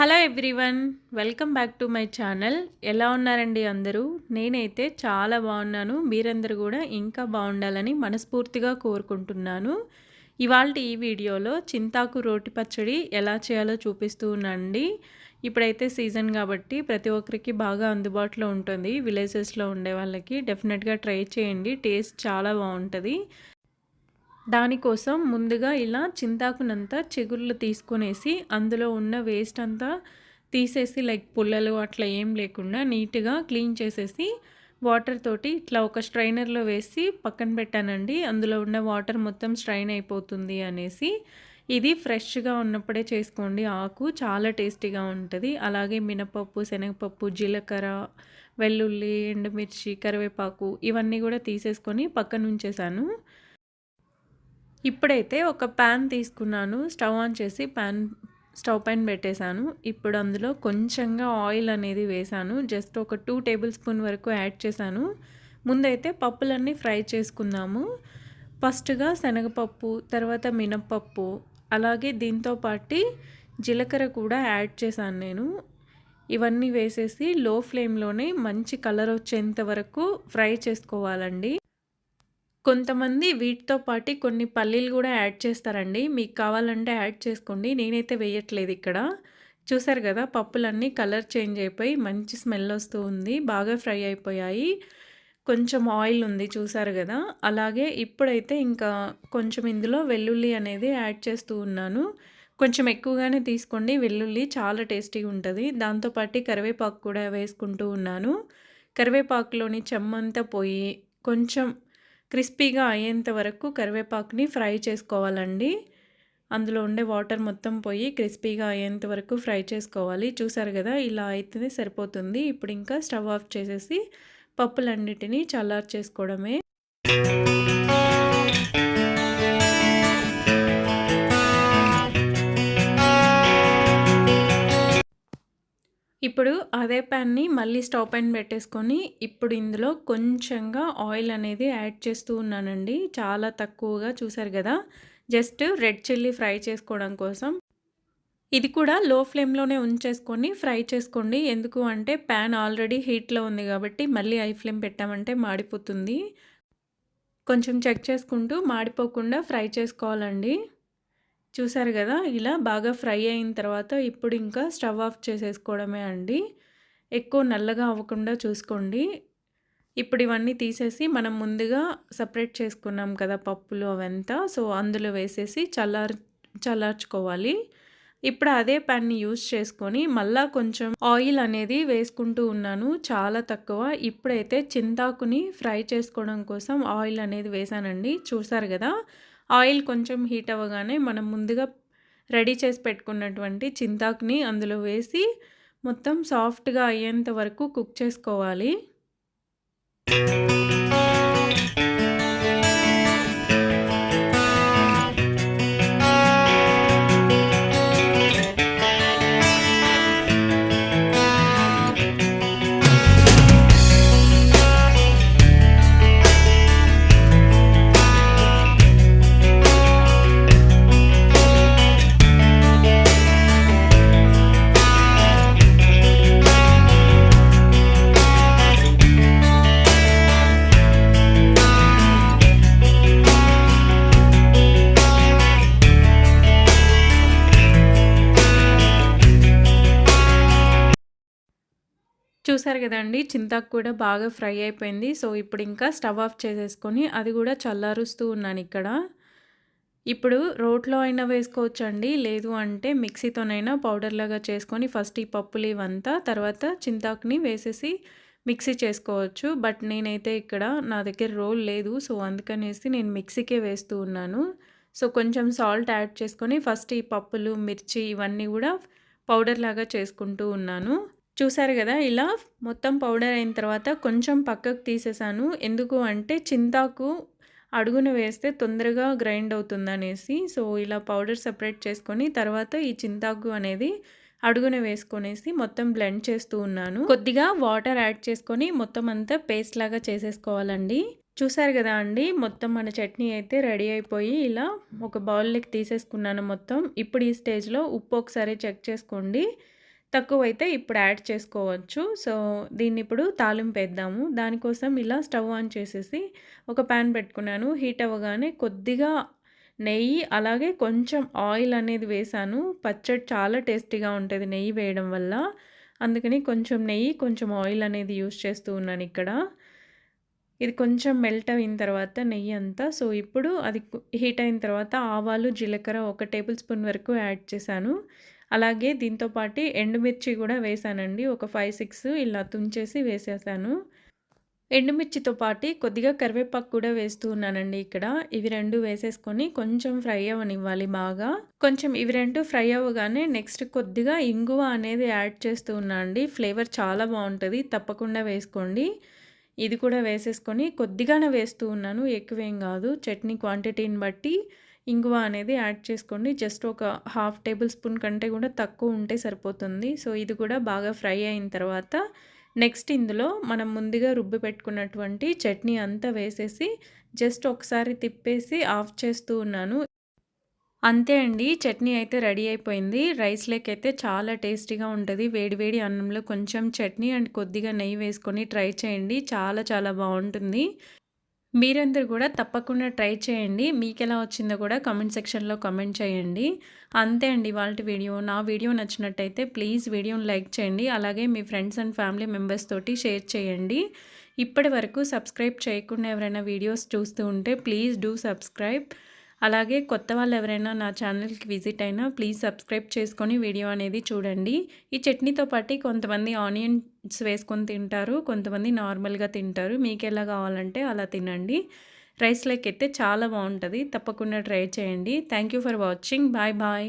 Hello everyone welcome back to my channel. ఎలా ఉన్నారండి అందరూ? నేనైతే చాలా బాగున్నాను. మీరందరూ కూడా ఇంకా బాగుండాలని మనస్ఫూర్తిగా కోరుకుంటున్నాను. ఇవాళ ఈ వీడియోలో చింతాకు రోటి పచ్చడి ఎలా చేయాలో చూపిస్తూ ఉన్నానండి ఇప్పుడైతే సీజన్ కాబట్టి ప్రతి ఒక్కరికి బాగా అందుబాటులో ఉంటుంది. విలేజెస్లో ఉండే వాళ్ళకి డెఫినెట్గా ట్రై చేయండి. టేస్ట్ చాలా బాగుంటుంది. దానికోసం ముందుగా ఇలా చింతాకునంతా చిగుర్లు తీసుకునేసి అందులో ఉన్న వేస్ట్ అంతా తీసేసి లైక్ పుల్లలు అట్లా ఏం లేకుండా నీట్గా క్లీన్ చేసేసి వాటర్ తోటి ఇట్లా ఒక స్ట్రైనర్లో వేసి పక్కన పెట్టానండి. అందులో ఉన్న వాటర్ మొత్తం స్ట్రైన్ అయిపోతుంది అనేసి. ఇది ఫ్రెష్గా ఉన్నప్పుడే చేసుకోండి. ఆకు చాలా టేస్టీగా ఉంటుంది. అలాగే మినపప్పు శనగపప్పు జీలకర్ర వెల్లుల్లి ఎండుమిర్చి కరివేపాకు ఇవన్నీ కూడా తీసేసుకొని పక్కన ఉంచేసాను ఇప్పుడైతే ఒక ప్యాన్ తీసుకున్నాను. స్టవ్ ఆన్ చేసి ప్యాన్ స్టవ్ పైన పెట్టేశాను. ఇప్పుడు అందులో కొంచెంగా ఆయిల్ అనేది వేశాను. జస్ట్ ఒక టూ టేబుల్ స్పూన్ వరకు యాడ్ చేశాను. ముందైతే పప్పులన్నీ ఫ్రై చేసుకుందాము. ఫస్ట్గా శనగపప్పు తర్వాత మినప్పప్పు అలాగే దీంతో పాటు జీలకర్ర కూడా యాడ్ చేశాను నేను. ఇవన్నీ వేసేసి లో ఫ్లేమ్లోనే మంచి కలర్ వచ్చేంత వరకు ఫ్రై చేసుకోవాలండి. కొంతమంది వీటితో పాటు కొన్ని పల్లీలు కూడా యాడ్ చేస్తారండి. మీకు కావాలంటే యాడ్ చేసుకోండి. నేనైతే వేయట్లేదు ఇక్కడ. చూసారు కదా పప్పులన్నీ కలర్ చేంజ్ అయిపోయి మంచి స్మెల్ వస్తూ ఉంది. బాగా ఫ్రై అయిపోయాయి. కొంచెం ఆయిల్ ఉంది చూసారు కదా. అలాగే ఇప్పుడైతే ఇంకా కొంచెం ఇందులో వెల్లుల్లి అనేది యాడ్ చేస్తూ ఉన్నాను. కొంచెం ఎక్కువగానే తీసుకోండి. వెల్లుల్లి చాలా టేస్టీగా ఉంటుంది. దాంతోపాటు కరివేపాకు కూడా వేసుకుంటూ ఉన్నాను. కరివేపాకులోని చెమ్మంతా పోయి కొంచెం క్రిస్పీగా అయ్యేంత వరకు కరివేపాకుని ఫ్రై చేసుకోవాలండి. అందులో ఉండే వాటర్ మొత్తం పోయి క్రిస్పీగా అయ్యేంత వరకు ఫ్రై చేసుకోవాలి. చూసారు కదా ఇలా అయితేనే సరిపోతుంది. ఇప్పుడు ఇంకా స్టవ్ ఆఫ్ చేసేసి పప్పులన్నిటినీ చల్లార్చేసుకోవడమే. ఇప్పుడు అదే ప్యాన్ని మళ్ళీ స్టవ్ పైన పెట్టేసుకొని ఇప్పుడు ఇందులో కొంచెంగా ఆయిల్ అనేది యాడ్ చేస్తూ ఉన్నానండి. చాలా తక్కువగా చూసారు కదా. జస్ట్ రెడ్ చిల్లీ ఫ్రై చేసుకోవడం కోసం. ఇది కూడా లో ఫ్లేమ్లోనే ఉంచేసుకొని ఫ్రై చేసుకోండి. ఎందుకు అంటే ప్యాన్ ఆల్రెడీ హీట్లో ఉంది కాబట్టి మళ్ళీ ఐ ఫ్లేమ్ పెట్టామంటే మాడిపోతుంది. కొంచెం చెక్ చేసుకుంటూ మాడిపోకుండా ఫ్రై చేసుకోవాలండి. చూసారు కదా ఇలా బాగా ఫ్రై అయిన తర్వాత ఇప్పుడు ఇంకా స్టవ్ ఆఫ్ చేసేసుకోవడమే అండి. ఎక్కువ నల్లగా అవ్వకుండా చూసుకోండి. ఇప్పుడు ఇవన్నీ తీసేసి మనం ముందుగా సపరేట్ చేసుకున్నాం కదా పప్పులు అవంతా సో అందులో వేసేసి చల్లార్ చల్లార్చుకోవాలి. ఇప్పుడు అదే ప్యాన్ని యూస్ చేసుకొని మళ్ళా కొంచెం ఆయిల్ అనేది వేసుకుంటూ ఉన్నాను చాలా తక్కువ. ఇప్పుడైతే చింతాకుని ఫ్రై చేసుకోవడం కోసం ఆయిల్ అనేది వేసానండి. చూసారు కదా ఆయిల్ కొంచెం హీట్ అవ్వగానే మనం ముందుగా రెడీ చేసి పెట్టుకున్నటువంటి చింతాకుని అందులో వేసి మొత్తం సాఫ్ట్గా అయ్యేంత వరకు కుక్ చేసుకోవాలి. చూసారు కదండి చింతాకు కూడా బాగా ఫ్రై అయిపోయింది. సో ఇప్పుడు ఇంకా స్టవ్ ఆఫ్ చేసేసుకొని అది కూడా చల్లారుస్తూ ఉన్నాను ఇక్కడ. ఇప్పుడు రోట్లో అయినా వేసుకోవచ్చు అండి లేదు అంటే మిక్సీతోనైనా పౌడర్ లాగా చేసుకొని ఫస్ట్ ఈ పప్పులు ఇవంతా తర్వాత చింతాకుని వేసేసి మిక్సీ చేసుకోవచ్చు. బట్ నేనైతే ఇక్కడ నా దగ్గర రోల్ లేదు. సో అందుకనేసి నేను మిక్సీకే వేస్తూ ఉన్నాను. సో కొంచెం సాల్ట్ యాడ్ చేసుకొని ఫస్ట్ ఈ పప్పులు మిర్చి ఇవన్నీ కూడా పౌడర్ లాగా చేసుకుంటూ ఉన్నాను. చూసారు కదా ఇలా మొత్తం పౌడర్ అయిన తర్వాత కొంచెం పక్కకు తీసేసాను. ఎందుకు అంటే చింతాకు అడుగున వేస్తే తొందరగా గ్రైండ్ అవుతుందనేసి. సో ఇలా పౌడర్ సపరేట్ చేసుకొని తర్వాత ఈ చింతాకు అనేది అడుగున వేసుకొనేసి మొత్తం బ్లెండ్ చేస్తూ ఉన్నాను. కొద్దిగా వాటర్ యాడ్ చేసుకొని మొత్తం అంతా పేస్ట్ లాగా చేసేసుకోవాలండి. చూసారు కదా అండి మొత్తం మన చట్నీ అయితే రెడీ అయిపోయి ఇలా ఒక బౌల్లోకి తీసేసుకున్నాను మొత్తం. ఇప్పుడు ఈ స్టేజ్లో ఉప్పు ఒకసారి చెక్ చేసుకోండి. తక్కువైతే ఇప్పుడు యాడ్ చేసుకోవచ్చు. సో, దీన్ని ఇప్పుడు తాలింపేద్దాము. దానికోసం ఇలా స్టవ్ ఆన్ చేసేసి ఒక ప్యాన్ పెట్టుకున్నాను. హీట్ అవ్వగానే కొద్దిగా నెయ్యి అలాగే కొంచెం ఆయిల్ అనేది వేశాను. పచ్చడి చాలా టేస్టీగా ఉంటుంది నెయ్యి వేయడం వల్ల. అందుకని కొంచెం నెయ్యి, కొంచెం ఆయిల్ అనేది యూజ్ చేస్తూ ఉన్నాను ఇక్కడ. ఇది కొంచెం మెల్ట్ అయిన తర్వాత నెయ్యి అంతా సో, ఇప్పుడు అది హీట్ అయిన తర్వాత ఆవాలు, జీలకర్ర ఒక టేబుల్ స్పూన్ వరకు యాడ్ చేశాను. అలాగే దీంతో పాటి ఎండుమిర్చి కూడా వేసానండి ఒక 5, 6 ఇలా తుంచేసి వేసేసాను. ఎండుమిర్చితో పాటి కొద్దిగా కరివేపాకు కూడా వేస్తూ ఉన్నానండి ఇక్కడ. ఇవి రెండు వేసేసుకొని కొంచెం ఫ్రై అవ్వనివ్వాలి బాగా. కొంచెం ఇవి రెండు ఫ్రై అవ్వగానే నెక్స్ట్ కొద్దిగా ఇంగువ అనేది యాడ్ చేస్తూ ఉన్నా అండి. ఫ్లేవర్ చాలా బాగుంటుంది తప్పకుండా వేసుకోండి. ఇది కూడా వేసేసుకొని కొద్దిగానే వేస్తూ ఉన్నాను. ఎక్కువేం కాదు చట్నీ క్వాంటిటీని బట్టి ఇంగువ అనేది యాడ్ చేసుకోండి. జస్ట్ ఒక హాఫ్ టేబుల్ స్పూన్ కంటే కూడా తక్కువ ఉంటే సరిపోతుంది. సో, ఇది కూడా బాగా ఫ్రై అయిన తర్వాత నెక్స్ట్ ఇందులో మనం ముందుగా రుబ్బి పెట్టుకున్నటువంటి చట్నీ అంతా వేసేసి జస్ట్ ఒకసారి తిప్పేసి ఆఫ్ చేస్తూ ఉన్నాను. అంతే అండి. చట్నీ అయితే రెడీ అయిపోయింది. రైస్ అయితే చాలా టేస్టీగా ఉంటుంది వేడి వేడి అన్నంలో కొంచెం చట్నీ అండ్ కొద్దిగా నెయ్యి వేసుకొని ట్రై చేయండి. చాలా చాలా బాగుంటుంది మీరందరూ కూడా తప్పకుండా ట్రై చేయండి. మీకు ఎలా వచ్చిందో కూడా కామెంట్ సెక్షన్‌లో కామెంట్ చేయండి. అంతే అండి వాళ్ళ వీడియో. నా వీడియో నచ్చినట్టయితే ప్లీజ్ వీడియోని లైక్ చేయండి. అలాగే మీ ఫ్రెండ్స్ అండ్ ఫ్యామిలీ మెంబర్స్ తోటి షేర్ చేయండి. ఇప్పటి వరకు సబ్స్క్రైబ్ చేయకుండా ఎవరైనా వీడియోస్ చూస్తూ ఉంటే ప్లీజ్ డూ సబ్స్క్రైబ్. అలాగే కొత్త వాళ్ళు ఎవరైనా నా ఛానల్‌కి విజిట్ అయినా ప్లీజ్ సబ్స్క్రైబ్ చేసుకొని వీడియో అనేది చూడండి. ఈ చట్నీతో పాటి కొంతమంది ఆనియన్స్ వేసుకొని తింటారు. కొంతమంది నార్మల్‌గా తింటారు. మీకు ఎలా కావాలంటే అలా తినండి. రైస్ అయితే చాలా బాగుంటుంది తప్పకుండా ట్రై చేయండి. Thank you for watching. Bye bye.